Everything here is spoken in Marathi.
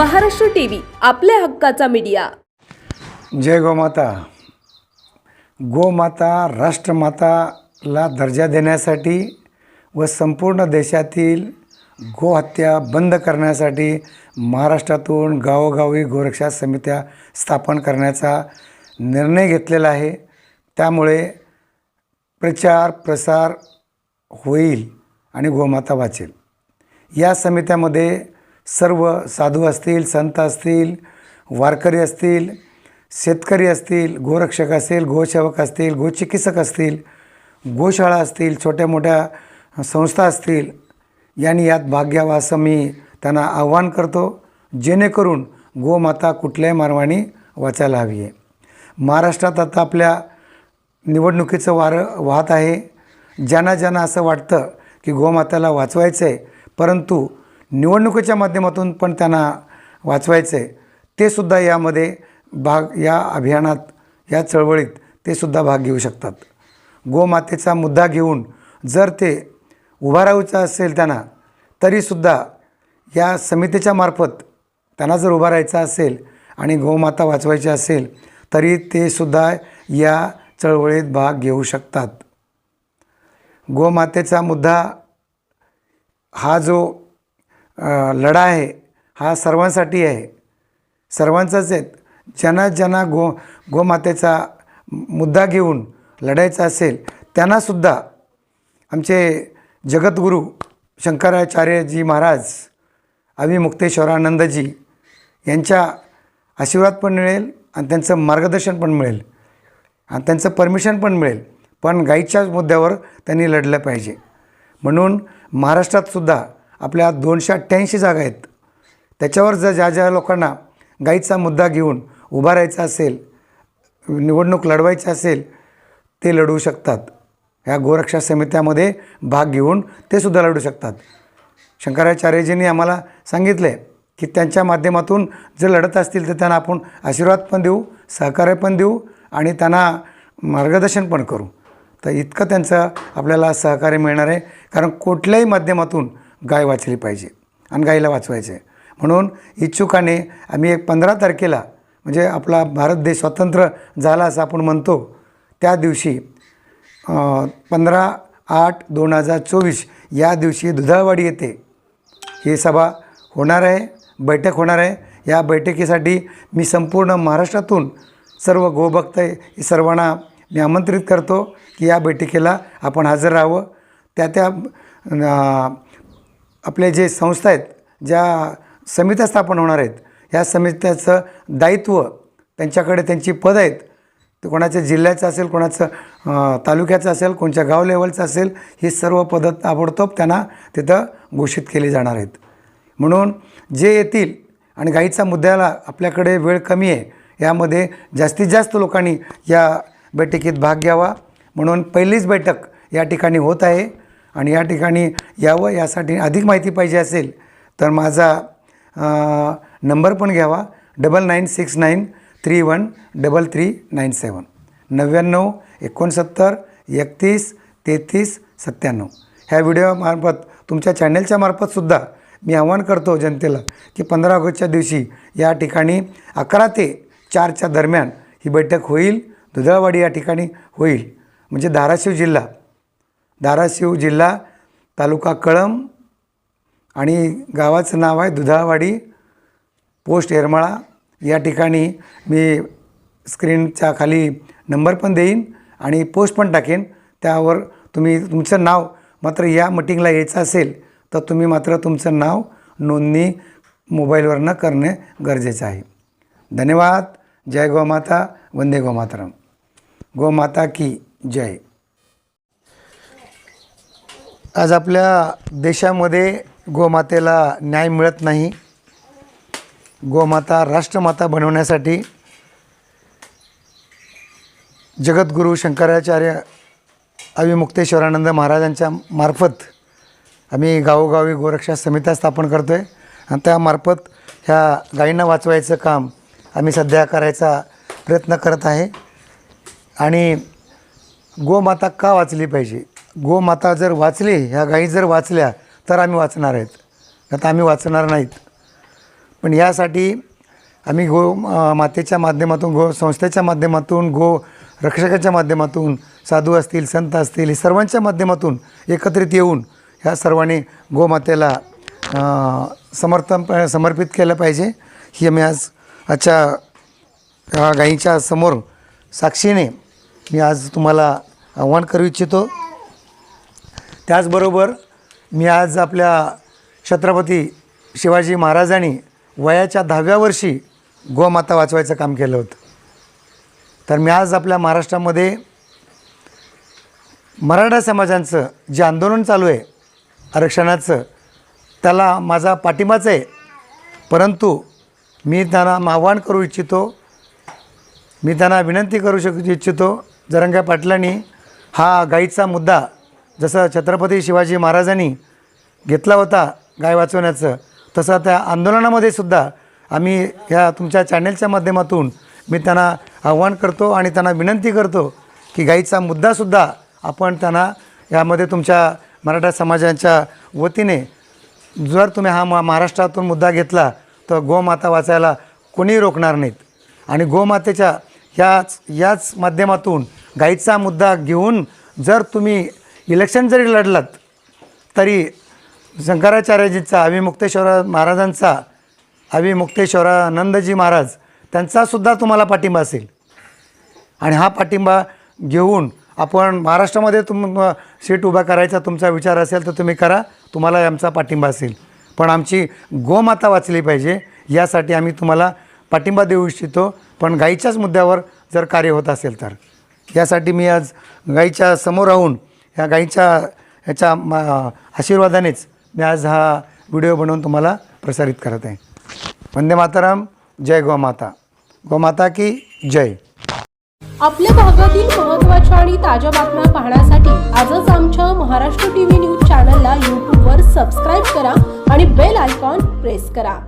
महाराष्ट्र टीव्ही आपल्या हक्काचा मीडिया. जय गोमाता गोमाता राष्ट्रमाताला दर्जा देण्यासाठी व संपूर्ण देशातील गोहत्या बंद करण्यासाठी महाराष्ट्रातून गावोगावी गोरक्षा समित्या स्थापन करण्याचा निर्णय घेतलेला आहे. त्यामुळे प्रचार प्रसार होईल आणि गोमाता वाचेल. या समित्यामध्ये सर्व साधू असतील संत असतील वारकरी असतील शेतकरी असतील गोरक्षक असेल गोसेवक असतील गोचिकित्सक असतील गोशाळा असतील छोट्या मोठ्या संस्था असतील यांनी यात भाग घ्यावा असं मी त्यांना आव्हान करतो जेणेकरून गोमाता कुठल्याही मारवाणी वाचायला हवी आहे. महाराष्ट्रात आता आपल्या निवडणुकीचं वारं वाहत आहे. ज्यांना ज्यांना असं वाटतं की गोमाताला वाचवायचं आहे परंतु निवडणुकीच्या माध्यमातून पण त्यांना वाचवायचं आहे. ते सुद्धा यामध्ये भाग या अभियानात या चळवळीत ते सुद्धा भाग घेऊ शकतात. गोमातेचा मुद्दा घेऊन जर ते उभा राहायचं असेल त्यांना तरीसुद्धा या समितीच्या मार्फत त्यांना जर उभा राहायचा असेल आणि गोमाता वाचवायची असेल तरी ते सुद्धा या चळवळीत भाग घेऊ शकतात. गोमातेचा मुद्दा हा जो लढा आहे. हा सर्वांसाठी आहे. सर्वांचाच आहेत ज्यांना ज्यांना गो गोमातेचा मुद्दा घेऊन लढायचा असेल त्यांनासुद्धा आमचे जगद्गुरू शंकराचार्यजी महाराज अभिमुक्तेश्वरानंदजी यांच्या आशीर्वाद पण मिळेल आणि त्यांचं मार्गदर्शन पण मिळेल. आणि त्यांचं परमिशन पण मिळेल. पण गाईच्याच मुद्द्यावर त्यांनी लढलं पाहिजे. म्हणून महाराष्ट्रातसुद्धा आपल्या दोनशे अठ्ठ्याऐंशी जागा आहेत. त्याच्यावर जर ज्या ज्या लोकांना गाईचा मुद्दा घेऊन उभा राहायचा असेल निवडणूक लढवायची असेल ते लढवू शकतात. ह्या गोरक्षा समित्यामध्ये भाग घेऊन ते सुद्धा लढू शकतात. शंकराचार्यजींनी आम्हाला सांगितलं आहे की त्यांच्या माध्यमातून जर लढत असतील तर त्यांना आपण आशीर्वाद पण देऊ सहकार्य पण देऊ आणि त्यांना मार्गदर्शन पण करू. तर इतकं त्यांचं आपल्याला सहकार्य मिळणार आहे. कारण कुठल्याही माध्यमातून गाय वाचली पाहिजे आणि गायीला वाचवायचं आहे म्हणून इच्छुकाने आम्ही एक पंधरा तारखेला म्हणजे आपला भारत देश स्वतंत्र झाला असं आपण म्हणतो त्या दिवशी पंधरा आठ दोन हजार चोवीस या दिवशी दुधाळवाडी येथे ही सभा होणार आहे बैठक होणार आहे. या बैठकीसाठी मी संपूर्ण महाराष्ट्रातून सर्व गोभक्त सर्वांना मी आमंत्रित करतो की या बैठकीला आपण हजर राहावं. त्या त्या आपले जे संस्था आहेत ज्या समित्या स्थापन होणार आहेत ह्या समित्याचं दायित्व त्यांच्याकडे त्यांची पद आहेत ते कोणाच्या जिल्ह्याचं असेल कोणाचं तालुक्याचं असेल कोणच्या गाव लेवलचं असेल ही सर्व पदं ताबडतोब त्यांना तिथं घोषित केली जाणार आहेत. म्हणून जे येतील आणि गाईचा मुद्द्याला आपल्याकडे वेळ कमी आहे यामध्ये जास्तीत जास्त लोकांनी या बैठकीत भाग घ्यावा. म्हणून पहिलीच बैठक या ठिकाणी होत आहे. आणि या ठिकाणी यावं यासाठी अधिक माहिती पाहिजे असेल तर माझा नंबर पण घ्यावा. Double nine six nine three one double three nine seven नव्याण्णव एकोणसत्तर एकतीस तेहतीस सत्त्याण्णव. ह्या व्हिडिओमार्फत तुमच्या चॅनलच्या मार्फतसुद्धा मी आवाहन करतो जनतेला की पंधरा ऑगस्टच्या दिवशी या ठिकाणी अकरा ते चारच्या दरम्यान ही बैठक होईल. दुधळवाडी या ठिकाणी होईल. म्हणजे धाराशिव जिल्हा. धाराशिव जिल्हा तालुका कळंब आणि गावाचं नाव आहे दुधावाडी पोस्ट येरमाळा. या ठिकाणी मी स्क्रीनच्या खाली नंबर पण देईन आणि पोस्ट पण टाकेन. त्यावर तुम्ही तुमचं नाव मात्र या मिटिंगला यायचं असेल तर तुम्ही मात्र तुमचं नाव नोंदणी मोबाईलवरनं करणे गरजेचं आहे. धन्यवाद. जय गोमाता. वंदे गोमातरम. गोमाता की जय. आज आपल्या देशामध्ये गोमातेला न्याय मिळत नाही. गोमाता राष्ट्रमाता बनवण्यासाठी जगद्गुरू शंकराचार्य अविमुक्तेश्वरानंद महाराजांच्या मार्फत आम्ही गावोगावी गोरक्षा समित्या स्थापन करतो आहे आणि त्यामार्फत ह्या गायींना वाचवायचं काम आम्ही सध्या करायचा प्रयत्न करत आहे. आणि गोमाता का वाचली पाहिजे? गोमाता जर वाचली ह्या गायी जर वाचल्या तर आम्ही वाचणार आहेत. आता आम्ही वाचणार नाहीत. पण यासाठी आम्ही गो मातेच्या माध्यमातून गो संस्थेच्या माध्यमातून गो रक्षकाच्या माध्यमातून साधू असतील संत असतील सर्वांच्या माध्यमातून एकत्रित येऊन ह्या सर्वांनी गोमातेला समर्थन समर्पित केलं पाहिजे. ही आम्ही आज आजच्या ह्या समोर साक्षीने मी आज तुम्हाला आव्हान करू इच्छितो. त्याचबरोबर मी आज आपल्या छत्रपती शिवाजी महाराजांनी वयाच्या दहाव्या वर्षी गोमाता वाचवायचं काम केलं होतं. तर मी आज आपल्या महाराष्ट्रामध्ये मराठा समाजांचं जे आंदोलन चालू आहे आरक्षणाचं त्याला माझा पाठिंबाच आहे. परंतु मी त्यांना आव्हान करू इच्छितो मी त्यांना विनंती करू शक इच्छितो जरंग्या पाटलांनी हा गाईचा मुद्दा जसं छत्रपती शिवाजी महाराजांनी घेतला होता गाय वाचवण्याचं तसं त्या आंदोलनामध्ये सुद्धा आम्ही ह्या तुमच्या चॅनेलच्या माध्यमातून मी त्यांना आव्हान करतो आणि त्यांना विनंती करतो की गाईचा मुद्दासुद्धा आपण त्यांना यामध्ये तुमच्या मराठा समाजाच्या वतीने जर तुम्ही हा मा महाराष्ट्रातून मुद्दा घेतला तर गोमाता वाचायला कोणी रोखणार नाहीत. आणि गोमातेच्या ह्याच याच माध्यमातून गाईचा मुद्दा घेऊन जर तुम्ही इलेक्शन जरी लढलात तरी शंकराचार्यजीचा अभिमुक्तेश्वर महाराजांचा अभिमुक्तेश्वरानंदजी महाराज त्यांचासुद्धा तुम्हाला पाठिंबा असेल. आणि हा पाठिंबा घेऊन आपण महाराष्ट्रामध्ये तुम सीट उभा करायचा तुमचा विचार असेल तर तुम्ही करा तुम्हाला आमचा पाठिंबा असेल. पण आमची गोमाता वाचली पाहिजे यासाठी आम्ही तुम्हाला पाठिंबा देऊ इच्छितो. पण गाईच्याच मुद्द्यावर जर कार्य होत असेल तर. यासाठी मी आज गाईच्या समोर राहून या गाईच्या ह्याच्या मा आशीर्वादानेच मी आज हा व्हिडिओ बनवून तुम्हाला प्रसारित करत आहे. वंदे माताराम जय गोमाता गोमाता की जय. आपल्या भागातील महत्त्वाच्या आणि ताज्या बातम्या पाहण्यासाठी आजच आमच्या महाराष्ट्र टीव्ही न्यूज चॅनलला यूट्यूबवर सबस्क्राईब करा आणि बेल आयकॉन प्रेस करा.